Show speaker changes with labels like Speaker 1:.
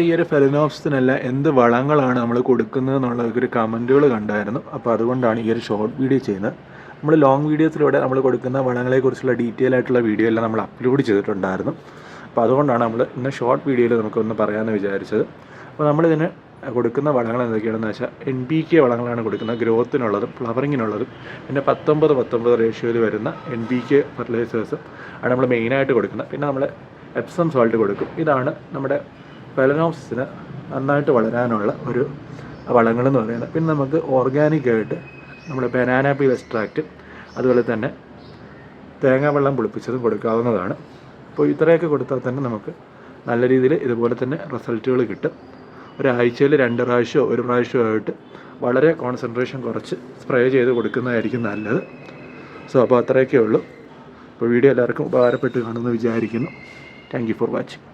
Speaker 1: ഈ ഒരു ഫെലനോപ്സിനല്ല എന്ത് വളങ്ങളാണ് നമ്മൾ കൊടുക്കുന്നത് എന്നുള്ള ഒരു കമന്റുകൾ കണ്ടായിരുന്നു. അപ്പോൾ അതുകൊണ്ടാണ് ഈ ഒരു ഷോർട്ട് വീഡിയോ ചെയ്യുന്നത്. നമ്മൾ ലോങ് വീഡിയോസിലൂടെ നമ്മൾ കൊടുക്കുന്ന വളങ്ങളെക്കുറിച്ചുള്ള ഡീറ്റെയിൽ ആയിട്ടുള്ള വീഡിയോ എല്ലാം നമ്മൾ അപ്ലോഡ് ചെയ്തിട്ടുണ്ടായിരുന്നു. അപ്പോൾ അതുകൊണ്ടാണ് നമ്മൾ ഇന്ന് ഷോർട്ട് വീഡിയോയിൽ നമുക്കൊന്ന് പറയാമെന്ന് വിചാരിച്ചത്. അപ്പോൾ നമ്മളിതിന് കൊടുക്കുന്ന വളങ്ങൾ എന്തൊക്കെയാണെന്ന് വെച്ചാൽ എൻ പി കെ വളങ്ങളാണ് കൊടുക്കുന്നത്. ഗ്രോത്തിനുള്ളതും ഫ്ലവറിങ്ങിനുള്ളതും. പിന്നെ പത്തൊമ്പത് പത്തൊമ്പത് റേഷ്യോയിൽ വരുന്ന എൻ പി കെ ഫെർട്ടിലൈസേഴ്സും ആണ് നമ്മൾ മെയിനായിട്ട് കൊടുക്കുന്നത്. പിന്നെ നമ്മൾ എപ്സം സോൾട്ട് കൊടുക്കും. ഇതാണ് നമ്മുടെ ഫെലനോപ്സിന് നന്നായിട്ട് വളരാനുള്ള ഒരു വളങ്ങളെന്ന് പറയുന്നത്. പിന്നെ നമുക്ക് ഓർഗാനിക് ആയിട്ട് നമ്മുടെ ബനാന പീൽ എക്സ്ട്രാക്റ്റ് അതുപോലെ തന്നെ തേങ്ങാ വെള്ളം പുളിപ്പിച്ചതും കൊടുക്കാവുന്നതാണ്. അപ്പോൾ ഇത്രയൊക്കെ കൊടുത്താൽ തന്നെ നമുക്ക് നല്ല രീതിയിൽ ഇതുപോലെ തന്നെ റിസൾട്ടുകൾ കിട്ടും. ഒരാഴ്ചയിൽ രണ്ട് പ്രാവശ്യമോ ഒരു പ്രാവശ്യമോ ആയിട്ട് വളരെ കോൺസെൻട്രേഷൻ കുറച്ച് സ്പ്രേ ചെയ്ത് കൊടുക്കുന്നതായിരിക്കും നല്ലത്. സോ അപ്പോൾ അത്രയൊക്കെ ഉള്ളൂ. അപ്പോൾ വീഡിയോ എല്ലാവർക്കും ഉപകാരപ്പെട്ട് കാണുമെന്ന് വിചാരിക്കുന്നു. Thank for watching